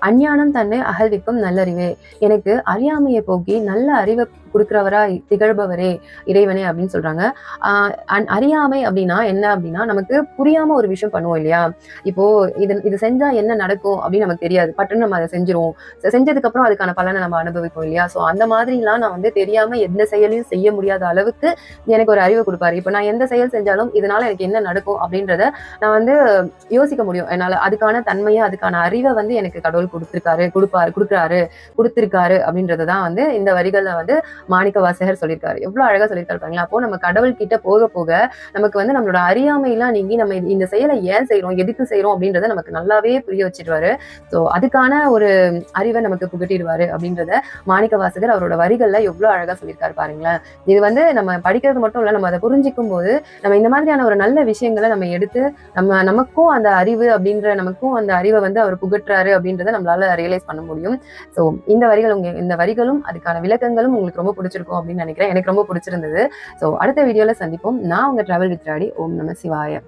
அஞ்ஞானம் தன்னை அகழ்விக்கும் நல்லறிவே. எனக்கு அறியாமையை போக்கி நல்ல அறிவை கொடுக்குறவரா திகழ்பவரே இறைவனே அப்படின்னு சொல்றாங்க. அஹ் அறியாமை அப்படின்னா என்ன அப்படின்னா நமக்கு புரியாம ஒரு விஷயம் பண்ணுவோம் இல்லையா? இப்போ இது இது செஞ்சா என்ன நடக்கும் அப்படின்னு நமக்கு தெரியாது. பட்டுன்னு நம்ம அதை செஞ்சிருவோம். செஞ்சதுக்கு அப்புறம் அதுக்கான பலனை நம்ம அனுபவிப்போம் இல்லையா? சோ அந்த மாதிரிலாம் நான் வந்து தெரியாம எந்த செயலையும் செய்ய முடியாத அளவுக்கு எனக்கு ஒரு அறிவை கொடுப்பாரு. இப்போ நான் எந்த செயல் செஞ்சாலும் இதனால எனக்கு என்ன நடக்கும் அப்படின்றத நான் வந்து யோசிக்க முடியும். என்னால அதுக்கான தன்மையை அதுக்கான அறிவை வந்து எனக்கு கடவுள் கொடுத்திருக்காரு கொடுப்பாரு கொடுக்குறாரு கொடுத்துருக்காரு அப்படின்றத தான் வந்து இந்த வரிகள்ல வந்து மாணிக்க வாசகர் சொல்லியிருக்காரு. எவ்வளவு அழகா சொல்லியிருக்காரு பாருங்களா அப்போ நம்ம கடவுள் கிட்ட போக போக நமக்கு வந்து நம்மளோட அறியாமையெல்லாம் நீங்கி நம்ம இந்த செயலை ஏன் செய்கிறோம் எதுக்கு செய்கிறோம் அப்படின்றத நமக்கு நல்லாவே புரிய வச்சிடுவாரு ஸோ அதுக்கான ஒரு அறிவை நமக்கு புகட்டிடுவாரு அப்படின்றத மாணிக்க வாசகர் அவரோட வரிகள்ல எவ்வளோ அழகா சொல்லியிருக்காரு பாருங்களேன். இது வந்து நம்ம படிக்கிறது மட்டும் இல்ல நம்ம அதை புரிஞ்சிக்கும் போது நம்ம இந்த மாதிரியான ஒரு நல்ல விஷயங்களை நம்ம எடுத்து நம்ம நமக்கும் அந்த அறிவு அப்படின்ற நமக்கும் அந்த அறிவை வந்து அவர் புகட்டுறாரு அப்படின்றத நம்மளால ரியலைஸ் பண்ண முடியும். ஸோ இந்த வரிகள் உங்க இந்த வரிகளும் அதுக்கான விளக்கங்களும் உங்களுக்கு ரொம்ப பிடிச்சிருக்கும் அப்படின்னு நினைக்கிறேன். எனக்கு ரொம்ப பிடிச்சிருந்தது. ஸோ அடுத்த வீடியோல சந்திப்போம். நான் உங்கள் ட்ராவல் வித் ராடி ஓம் நம சிவாய.